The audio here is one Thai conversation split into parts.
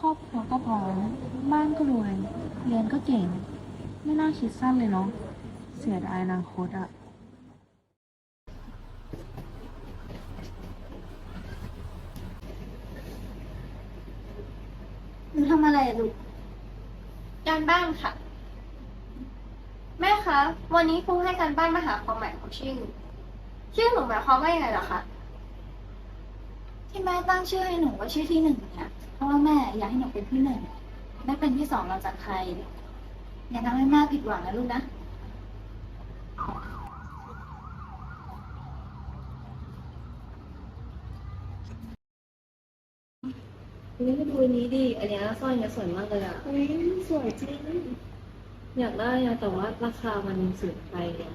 ครอบครัวก็พร้อมบ้านก็รวย เรียนก็เก่ง ไม่น่าคิดสั้นเลยเนาะเสียดายอนาคตอะหนูทำอะไรอะลูกการบ้านค่ะ แม่คะ วันนี้ครูให้การบ้านมาหาความหมายของชื่อ ชื่อหนูหมายความว่ายังไงเหรอคะ ที่แม่ตั้งชื่อให้หนูว่าชื่อที่หนึ่งเนี่ย เพราะว่าแม่อยากให้หนูเป็นที่หนึ่งไม่เป็นที่สองเราจากใคร อย่าทำให้แม่ผิดหวังนะลูกนะ นี่ดูอันนี้ดิอันเนี้ยสร้อยเนี้ยสวยมากเลยอะอุ้ยสวยจริงอยากได้อะแต่ว่าราคามันสูงไปอะ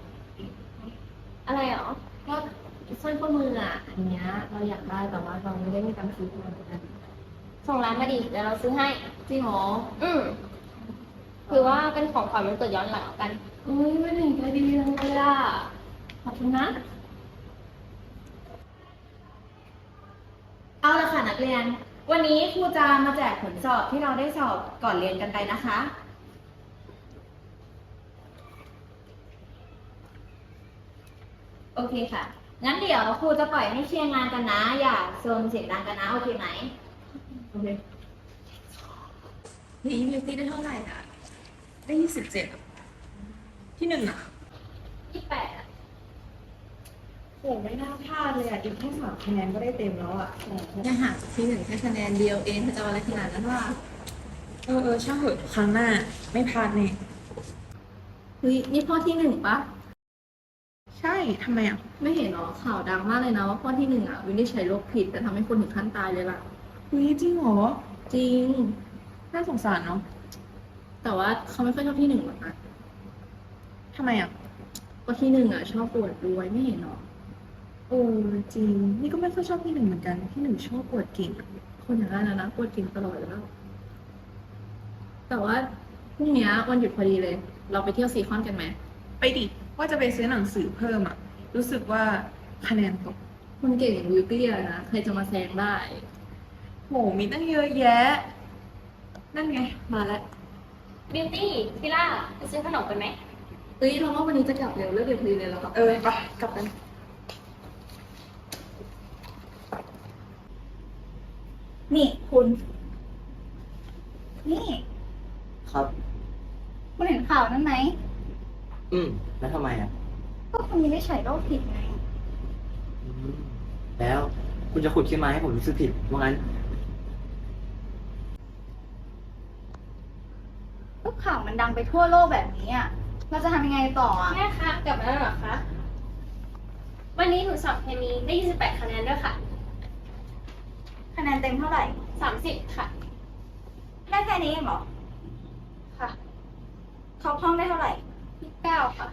อะไรเหรอก็สร้อยข้อมืออะ อันเนี้ยเราอยากได้แต่ว่าเราไม่ได้มีตังค์ซื้อมาเหมือนกัน ส่งร้านมาดิเดี๋ยวเราซื้อให้ จริงเหรออืมคือว่าเป็นของขวัญวันเกิดย้อนหลังกัน อุ้ยไม่เห็นใจดีจังเลยอะ ขอบคุณนะ เอาละค่ะนักเรียน วันนี้ครูจะมาแจกผลสอบที่เราได้สอบก่อนเรียนกันไปนะคะ โอเคค่ะ งั้นเดี๋ยวครูจะปล่อยให้เคลียร์งานกันนะ อย่าโซนเสียงดังกันนะ โอเคไหม โอเคนี่บิวตี้ได้เท่าไหร่อะ ได้ยี่สิบเจ็ดที่หนึ่งอะที่แปดอะโหไม่น่าพลาดเลยอะ อีกแค่สามคะแนนก็ได้เต็มแล้วอะยังห่างจากที่หนึ่งแค่คะแนนเดียวเองเธอจะเอาอะไรขนาดนั้นวะเออเออช่างเถอะครั้งหน้า ไม่พลาดแน่เฮ้ยนี่พ่อที่หนึ่งปะใช่ทำไมอะไม่เห็นหรอข่าวดังมากเลยนะว่าพ่อที่หนึ่งอะวินิจฉัยโรคผิดแต่ทำให้คนถึงขั้นตายเลยล่ะ อุ้ยจริงเหรอ จริง น่าสงสารเนาะ แต่ว่าเขาไม่ค่อยชอบที่หนึ่งหรอกนะทำไมอะเพราะที่หนึ่งอะ ชอบปวดด้วยไม่เห็นหรอเออจริง นี่ก็ไม่ค่อยชอบที่หนึ่งเหมือนกันที่หนึ่งชอบปวดเก่งอะคนอย่างนั้นนะนะปวดกินตลอดเลยแล้ว แต่ว่าพรุ่งเนี้ยวันหยุดพอดีเลย เราไปเที่ยวซีคอนกันไหม ไปดิ ว่าจะไปซื้อหนังสือเพิ่มอะรู้สึกว่าคะแนนตกคนเก่งอย่างวิวตี้อะนะใครจะมาแซงได้ โหมีตั้งเยอะแยะ นั่นไง มาแล้ว บิวตี้พิล่าไปซื้อขนมกันไหม เอ้ยเราว่าวันนี้จะกลับเร็วเลิกเร็วพอดีเลยเรากลับเออไปกลับกัน นี่คุณ นี่ครับคุณเห็นข่าวนั้นไหม อืม แล้วทำไมอะก็คุณวินิจฉัยโรคผิดไง อืมแล้วคุณจะขุดขึ้นมาให้ผมรู้สึกผิดว่างั้น ก็ข่าวมันดังไปทั่วโลกแบบนี้อะ เราจะทำยังไงต่ออะ แม่คะกลับมาแล้วเหรอคะ วันนี้หนูสอบเคมีได้ 28 คะแนนด้วยค่ะ คะแนนเต็มเท่าไหร่ 30 ค่ะ ได้แค่นี้เองเหรอ ค่ะเขาท่องได้เท่าไหร่ที่9 ค่ะ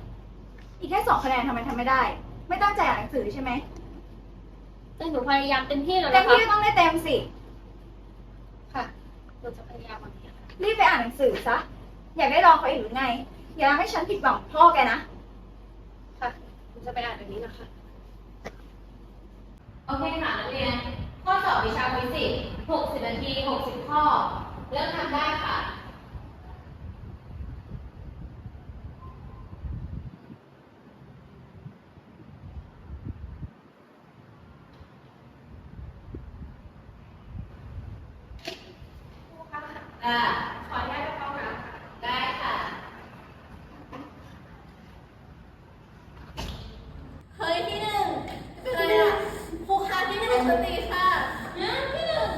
อีกแค่สองคะแนนทำไมทำไม่ได้ ไม่ตั้งใจอ่านหนังสือใช่ไหมแต่หนูพยายามเต็มที่แล้วเต็นะมคะที่ก็ต้องได้เต็มสิ ค่ะ หนูจะพยายามวันนี้ค่ะรีบไปอ่านหนังสือซะ อยากได้รองเขาอีกหรือไง อย่าทำให้ฉันผิดหวังพ่อแกนะ ค่ะหนูจะไปอ่านแบบนี้นะคะ โอเคค่ะนักเรียน ข้อสอบวิชาฟิสิกส์60 นาที 60 ข้อ เริ่มทำได้ค่ะอ่า ขออนุญาตไปเข้าห้องน้ำค่ะ ได้ค่ะ เฮ้ยที่หนึ่งเป็นอะไรอะครูคะที่หนึ่งสติค่ะนะที่หนึ่ง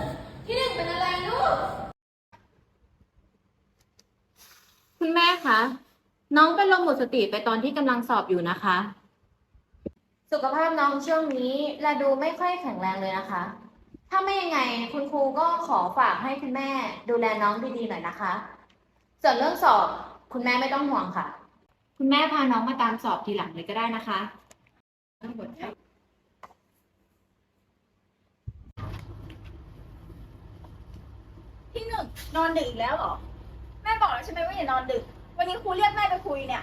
ที่หนึ่งเป็นอะไรลูก คุณแม่คะ น้องเป็นลม หมดสติไปตอนที่กำลังสอบอยู่นะคะ สุขภาพน้องช่วงนี้แลดูไม่ค่อยแข็งแรงเลยนะคะ ถ้าไม่ยังไงคุณครูก็ขอฝากให้คุณแม่ ดูแลน้องดีๆหน่อยนะคะ ส่วนเรื่องสอบคุณแม่ไม่ต้องห่วงค่ะ คุณแม่พาน้องมาตามสอบทีหลังเลยก็ได้นะคะที่หนึ่งนอนดึกอีกแล้วเหรอ แม่บอกแล้วใช่ไหมว่าอย่านอนดึก วันนี้ครูเรียกแม่ไปคุยเนี่ย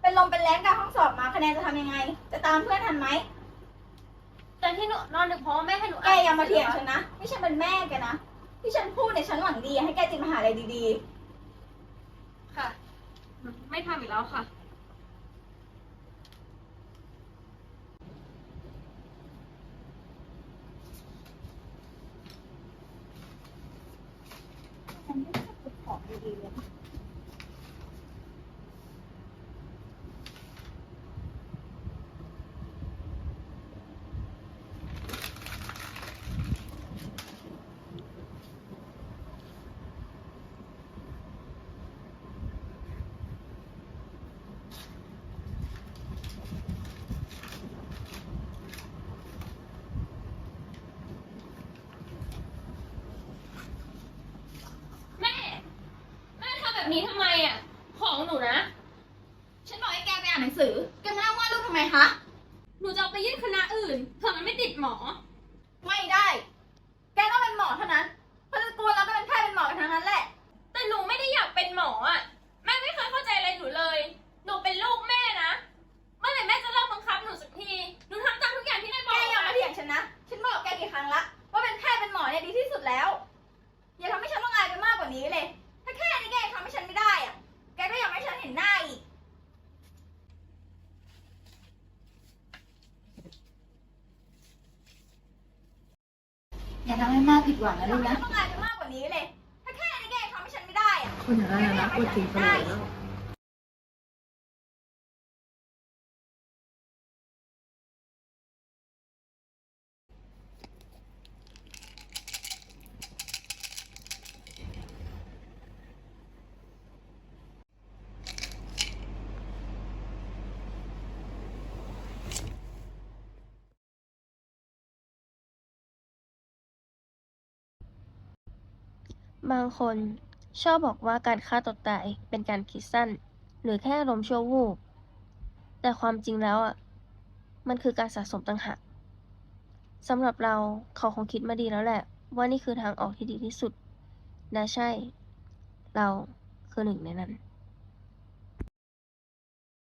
เป็นลมเป็นแรงกลารห้องสอบมาคะแนนจะทำยังไง จะตามเพื่อนทันไหมแต่ที่หนูนอนดึกเพราะว่าแม่ให้หนูแกอย่ามาเถียงฉันนะไม่ใช่เป็นแม่แกนะที่ฉันพูดเนี่ยฉันหวังดี ให้แกติดมหาลัยดีค่ะ ไม่ทำอีกแล้วค่ะ ๆฉันไม่ชอบติดของดีๆเลย แม่ แม่ทำแบบ นี้ทำไมอะ ของหนูนะ ฉันบอกให้แกไปอ่านหนังสือ แกมานั่งวาดรูปทำไมคะ หนูจะเอาไปยื่นคณะอื่นเผื่อมันไม่ติดหมอ ไม่ได้ แกต้องเป็นหมอเท่านั้นเพราะตระกูลเราก็เป็นแพทย์เป็นหมอกันทั้งนั้นแหละ แต่หนูไม่ได้อยากเป็นหมออะ แม่ไม่เคยเข้าใจอะไรหนูเลย หนูเป็นลูกแม่นะ เมื่อไหร่แม่จะเลิกบังคับหนูสักที หนูทำตามทุกอย่างที่แม่บแกอกอย่าอะมาเถียงฉันนะ ฉันบอกแกกี่ครั้งละว่าเป็นแพทย์เป็นหมอเนี่ยดีที่สุดแล้ว อย่าทำให้ฉันต้องอายไปมากกว่านี้เลย ถ้าแค่นี้แกยังทำให้ฉันไม่ได้อะแกก็อย่าให้ฉันเห็นหน้าอีก อย่าทำให้มากผิดหวังนะลูกนะ ต้องอายไปมากกว่านี้เลย ถ้าแค่นี้แกยังทำให้ฉันไม่ได้อะคุณอย่างนั้นนะพูดจริงเสมอแล้ว บางคนชอบบอกว่าการฆ่าตัวตายเป็นการคิดสั้น หรือแค่ลมชั่ววูบ แต่ความจริงแล้วอะ มันคือการสะสมต่างหากสำหรับเราเขาคงคิดมาดีแล้วแหละ ว่านี่คือทางออกที่ดีที่สุด และใช่ เราคือหนึ่งในนั้น